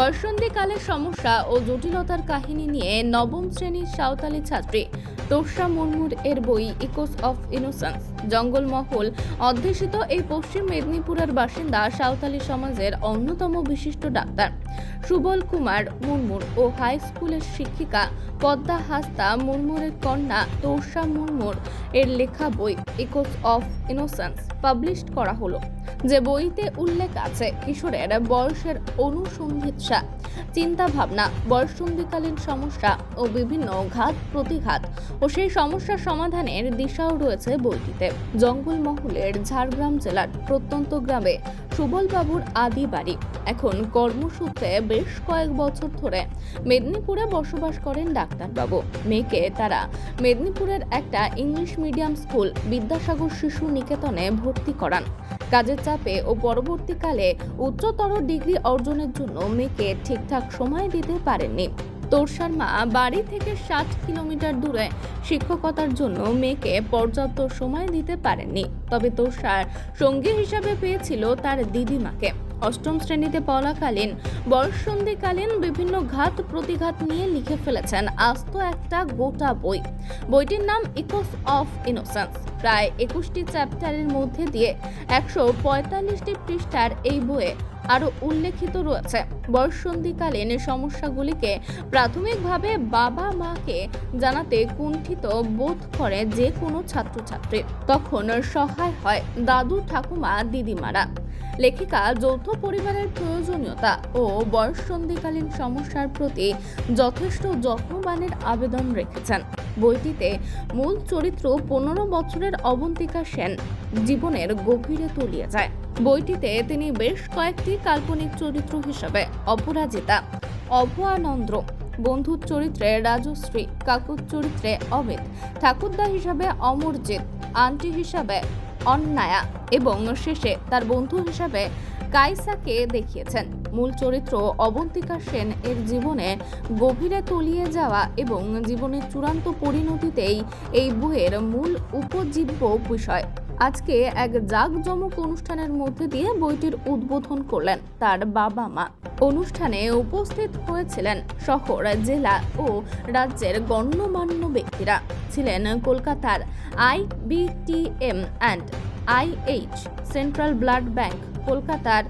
বয়সন্ধিকালের সমস্যা ও জটিলতার কাহিনী নিয়ে নবম শ্রেণির সাঁওতালি ছাত্রী তোষা মুর্মুর এর বই ইকোস অফ ইনোসেন্স জঙ্গলমহল অধ্যুষিত এই পশ্চিম মেদিনীপুরের বাসিন্দা সাঁওতালি সমাজের অন্যতম বিশিষ্ট ডাক্তার। সুবল কুমার মুর্মুর ও হাই স্কুলের শিক্ষিকা পদ্মা হাস্তা মুর্মুরের কন্যা তোষা মুর্মুর এর লেখা বই ইকোস অফ ইনোসেন্স পাবলিশ করা হলো, যে বইতে উল্লেখ আছে কিশোরের বয়সের অনুসন্ধিৎসা চিন্তা ভাবনা বয়সন্ধিকালীন সমস্যা ও বিভিন্ন ঘাত প্রতিঘাত ও সেই সমস্যার সমাধানের দিশাও রয়েছে বইটিতে। জঙ্গলমহলের ঝাড়গ্রাম জেলার প্রত্যন্ত গ্রামে সুবলবাবুর আদি বাড়ি। এখন কর্মসূত্রে বেশ কয়েক বছর ধরে মেদিনীপুরে বসবাস করেন ডাক্তারবাবু। মেয়েকে তারা মেদিনীপুরের একটা ইংলিশ মিডিয়াম স্কুল, বিদ্যাসাগর শিশু নিকেতনে ভর্তি করান। কাজের চাপে ও পরবর্তীকালে উচ্চতর ডিগ্রি অর্জনের জন্য মেয়েকে ঠিকঠাক সময় দিতে পারেননি। তোরসার মা বাড়ি থেকে ষাট কিলোমিটার দূরে শিক্ষকতার জন্য মেয়েকে পর্যাপ্ত সময় দিতে পারেননি। তবে তোরসার সঙ্গী হিসাবে পেয়েছিল তার দিদিমাকে। অষ্টম শ্রেণীতে পড়াকালীন, বয়ঃসন্ধিকালীন বিভিন্ন ঘাত প্রতিঘাত নিয়ে লিখে ফেলেছেন আস্ত একটা গোটা বই। বইটির নাম ইকোস অফ ইনোসেন্স প্রায় একুশটি চ্যাপ্টারের মধ্যে দিয়ে একশো পঁয়তাল্লিশটি পৃষ্ঠার এই বইয়ে আরও উল্লেখিত রয়েছে। বয়ঃসন্ধিকালীন সমস্যাগুলিকে প্রাথমিকভাবে বাবা মাকে জানাতে কুণ্ঠিত বোধ করে যে কোনো ছাত্রছাত্রী। তখন সহায় হয় দাদু, ঠাকুমা, দিদিমারা। লেখিকা, যৌথ পরিবারের প্রয়োজনীয়তা ও বয়ঃসন্ধিকালীন সমস্যার প্রতি যথেষ্ট যত্নবানের আবেদন রেখেছেন। বইটিতে মূল চরিত্র পনেরো বছরের অবন্তিকা সেন জীবনের গভীরে তলিয়ে যায়। বইটিতে তিনি বেশ কয়েকটি কাল্পনিক চরিত্র হিসেবে, অপরাজিতা, অভয়ানন্দ্র, বন্ধুর চরিত্রে রাজশ্রী, কাকুর চরিত্রে অমিত, ঠাকুরদা হিসাবে অমরজিৎ, আন্টি হিসাবে অন্যায়া এবং শেষে তার বন্ধু হিসাবে কাইসাকে দেখিয়েছেন। মূল চরিত্র অবন্তিকা সেন এর জীবনে গভীরে তলিয়ে যাওয়া এবং জীবনের চূড়ান্ত পরিণতিতেই এই বইয়ের মূল উপজীব্য বিষয়। আজকে এক জাঁকজমক অনুষ্ঠানের মধ্যে দিয়ে বইটির উদ্বোধন করলেন তার বাবা মা। অনুষ্ঠানে উপস্থিত হয়েছিলেন শহর, জেলা ও রাজ্যের গণ্যমান্য ব্যক্তিরা। ছিলেন কলকাতার IBTM and IH central blood bank কলকাতার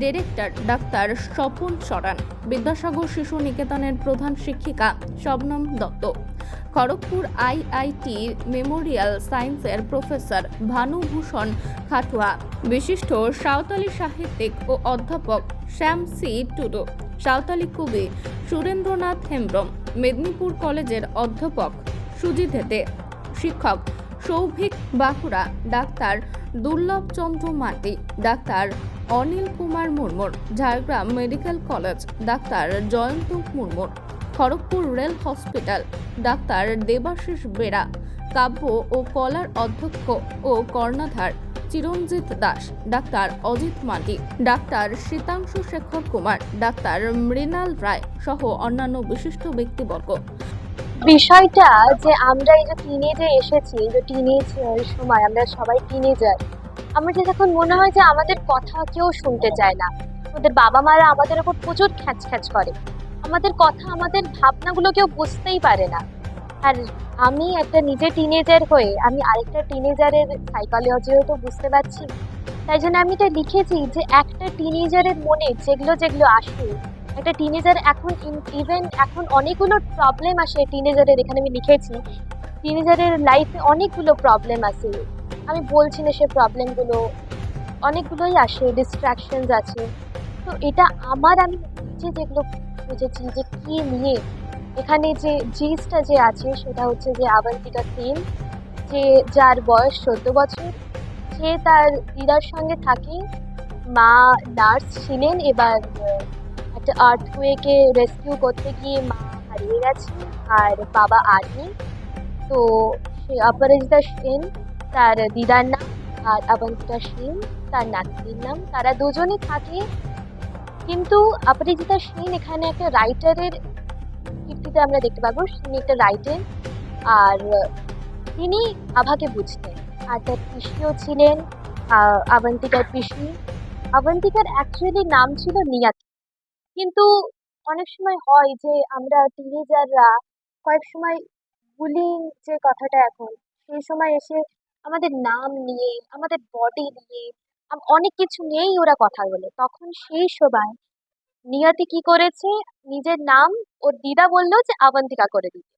ডিরেক্টর ডাক্তার স্বপন সরান বিদ্যাসাগর শিশু নিকেতনের প্রধান শিক্ষিকা শবনম দত্ত, খড়গপুর আইআইটি মেমোরিয়াল সায়েন্সের প্রফেসর ভানুভূষণ খাটুয়া, বিশিষ্ট সাঁওতালি সাহিত্যিক ও অধ্যাপক শ্যাম সি টুডু, সাঁওতালি কবি সুরেন্দ্রনাথ হেমব্রম, মেদিনীপুর কলেজের অধ্যাপক সুজিত হেতে, শিক্ষক সৌভিক বাঁকুড়া, ডাক্তার দুর্লভচন্দ্র মাটি, ডাক্তার অনিল কুমার মুর্মুর, Jhargram medical college, doctor Jayanta মুর্মুর, Kharagpur rail hospital, doctor Debashis Bera, কাব্য ও কলার অধ্যক্ষ ও কর্ণাধার Chiranjit Das, doctor Ajit Mati doctor Sitanshu Shekhar Kumar, doctor Mrinal Roy সহ অন্যান্য বিশিষ্ট ব্যক্তিবর্গ। বিষয়টা যে আমরা এই যে টিনেজে এসেছি, যে টিনেজ সময়, আমরা সবাই টিনেজার আমার যে এখন মনে হয় যে আমাদের কথা কেউ শুনতে চায় না। আমাদের বাবা মারা আমাদের উপর প্রচুর খ্যাচ খ্যাচ করে। আমাদের কথা, আমাদের ভাবনাগুলো কেউ বুঝতেই পারে না। আর আমি একটা নিজে টিনেজার হয়ে, আমি আরেকটা টিনেজারের সাইকোলজিও তো বুঝতে পারছি। তাই জন্য আমি এটা লিখেছি যে একটা টিনেজারের মনে যেগুলো যেগুলো আসে একটা টিনেজার এখন ইভেন এখন অনেকগুলো প্রবলেম আসে টিনেজারের এখানে আমি লিখেছি। টিনেজারের লাইফে অনেকগুলো প্রবলেম আসে আমি বলছি না সে প্রবলেমগুলো অনেকগুলোই আসে ডিস্ট্রাকশনস আছে। তো এটা আমার আমি নিজে যেগুলো বুঝেছি যে কী নিয়ে। এখানে যে জিসটা যে আছে, সেটা হচ্ছে যে আবন্তিকা সেন, যে যার বয়স চোদ্দ বছর, সে তার দিদার সঙ্গে থাকে। মা নার্স ছিলেন এবার আর্থওয়েকে রেস্কিউ করতে গিয়ে মা হারিয়ে গেছে আর বাবা আর্মি তো সে অপরাজিতা সেন, তার দিদার নাম আর অবন্তিকা সেন, তার নাতনির নাম, তারা দুজনে থাকে। কিন্তু অপরাজিতা সেন এখানে একটা রাইটারের ভিত্তিতে আমরা দেখতে পাবো। তিনি একটা রাইটার আর তিনি আভাকে বুঝতেন। আর তার পিসিও ছিলেন অবন্তিকার পিসি। অবন্তিকার অ্যাকচুয়ালি নাম ছিল নিয়াতি। কিন্তু অনেক সময় হয় যে আমরা টিনেজাররা কয়েক সময় বুলিং যে কথাটা এখন, সেই সময় এসে আমাদের নাম নিয়ে, আমাদের বডি নিয়ে অনেক কিছু নিয়েই ওরা কথা বলে। তখন সেই সময় নিয়তি কি করেছে? নিজের নাম ওর দিদা বলল যে আবন্তিকা করে দিতে।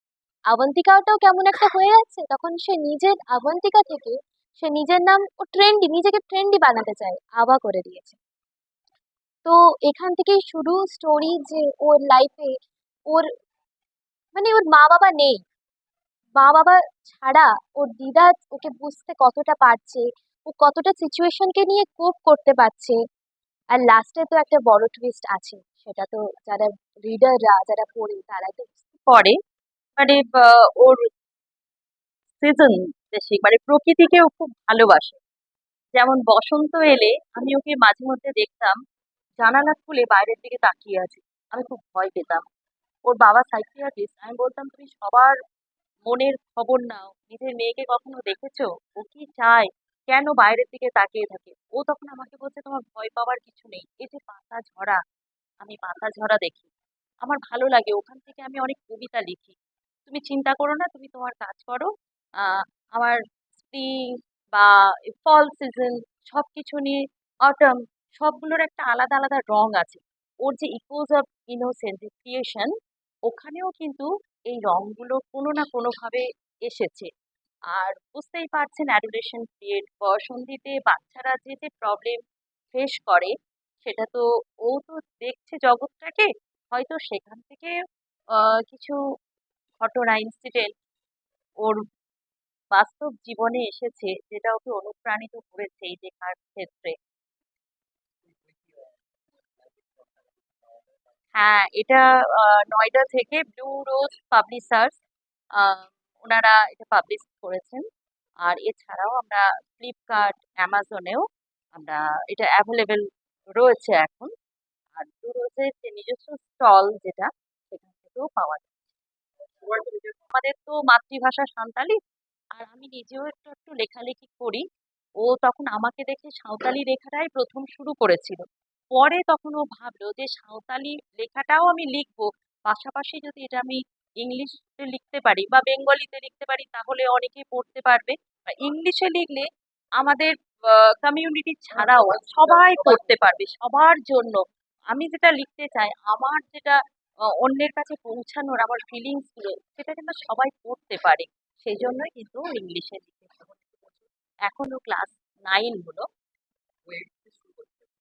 আবন্তিকাটাও কেমন একটা হয়ে যাচ্ছে তখন সে নিজের আবন্তিকা থেকে সে নিজের নাম ও ট্রেন্ডি নিজেকে ট্রেন্ডি বানাতে চায়, আবা করে দিয়েছে। তো এখান থেকেই শুরু স্টোরি যে ওর লাইফে ওর মানে ওর মা বাবা নেই। মা বাবা ছাড়া ওর দিদা ওকে বুঝতে কতটা পারছে, ও কতটা সিচুয়েশনকে নিয়ে কোপ করতে পারছে। আর লাস্টে তো একটা বড় টুইস্ট আছে, সেটা তো যারা রিডাররা যারা পড়ে, তারা তো পরে। মানে ওর সিজন বেশি মানে প্রকৃতিকেও খুব ভালোবাসে। যেমন বসন্ত এলে আমি ওকে মাঝে মধ্যে দেখতাম জানালা খুলে বাইরের দিকে তাকিয়ে আছে। আমি খুব ভয় পেতাম। ওর বাবা সাইকিয়াট্রিস্ট আমি বলতাম, তুমি সবার মনের খবর নাও। নিজের মেয়েকে কখনো দেখেছ? ও কি চায়? কেন বাইরের দিকে তাকিয়ে থাকে? ও তখন আমাকে বলছে, তোমার ভয় পাওয়ার কিছু নেই। এই যে পাতা ঝরা, আমি পাতা ঝরা দেখি। আমার ভালো লাগে। ওখান থেকে আমি অনেক কবিতা লিখি। তুমি চিন্তা করো না, তুমি তোমার কাজ করো। আমার স্প্রিং বা ফল সিজন সব কিছু নিয়ে অটম সবগুলোর একটা আলাদা আলাদা রং আছে। ওর যে ইকোজ অফ ইনোসেন্ট যে ক্রিয়েশন ওখানেও কিন্তু এই রংগুলো কোনো না কোনোভাবে এসেছে। আর বুঝতেই পারছেন অ্যাডুলেশন পিরিয়ড বয়সন্ধিতে বাচ্চারা যে যে প্রবলেম ফেস করে, সেটা তো ও তো দেখছে জগৎটাকে, হয়তো সেখান থেকে কিছু ঘটনা ইনসিডেন্ট ওর বাস্তব জীবনে এসেছে, যেটা ওকে অনুপ্রাণিত করেছে এই লেখার ক্ষেত্রে। হ্যাঁ এটা নয়ডা থেকে ব্লু রোজ পাবলিশার্স ওনারা এটা পাবলিশ করেছেন। আর এছাড়াও আমরা ফ্লিপকার্ট, অ্যামাজনেও আমরা এটা অ্যাভেলেবেল রয়েছে এখন। আর ব্লু রোজের যে নিজস্ব স্টল যেটা, সেখান থেকেও পাওয়া যায়। আমাদের তো মাতৃভাষা সাঁওতালি, আর আমি নিজেও একটু একটু লেখালেখি করি। ও তখন আমাকে দেখে সাঁওতালি লেখাটাই প্রথম শুরু করেছিল। পরে তখন ও ভাবলো যে সাঁওতালি লেখাটাও আমি লিখব। পাশাপাশি যদি এটা আমি ইংলিশে লিখতে পারি বা বেঙ্গলিতে লিখতে পারি, তাহলে অনেকেই পড়তে পারবে। ইংলিশে লিখলে আমাদের কমিউনিটি ছাড়াও সবাই পড়তে পারবে সবার জন্য। আমি যেটা লিখতে চাই, আমার যেটা অন্যের কাছে পৌঁছানোর আমার ফিলিংসগুলো, সেটা যেন সবাই পড়তে পারে। সেই জন্যই কিন্তু ইংলিশে লিখেছি এখনও ক্লাস নাইন হলো।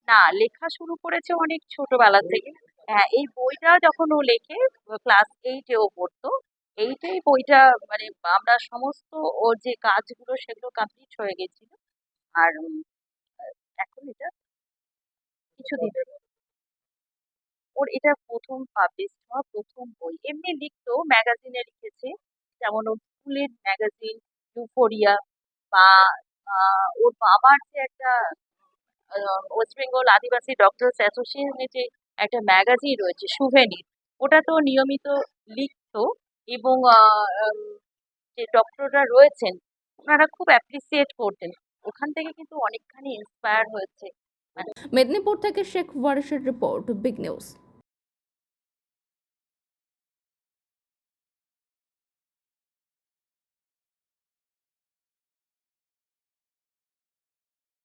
না, লেখা শুরু করেছে অনেক ছোটবেলা থেকে। হ্যাঁ এই বইটা যখন ও লেখে ক্লাস এইটে ও পড়তো এইটাই বইটা মানে আমরা সমস্ত ওর যে কাজগুলো সেগুলো কমপ্লিট হয়ে গেছিল। আর এখন এটা কিছুদিন ওর এটা প্রথম পাবলিশ হওয়া প্রথম বই। এমনি লিখতো ম্যাগাজিনে লিখেছে, যেমন ওর স্কুলের ম্যাগাজিন ইউফোরিয়া বা ওর বাবার যে একটা ওয়েস্ট বেঙ্গল আদিবাসী ডক্টরস অ্যাসোসিয়েশনের যে একটা ম্যাগাজিন রয়েছে সুভেনির ওটা তো নিয়মিত লিখত এবং যে ডক্টররা রয়েছেন, ওনারা খুব অ্যাপ্রিসিয়েট করতেন। ওখান থেকে কিন্তু অনেকখানি ইন্সপায়ার হয়েছে। মেদিনীপুর থেকে শেখ ওয়ারিসের রিপোর্ট বিগ নিউজ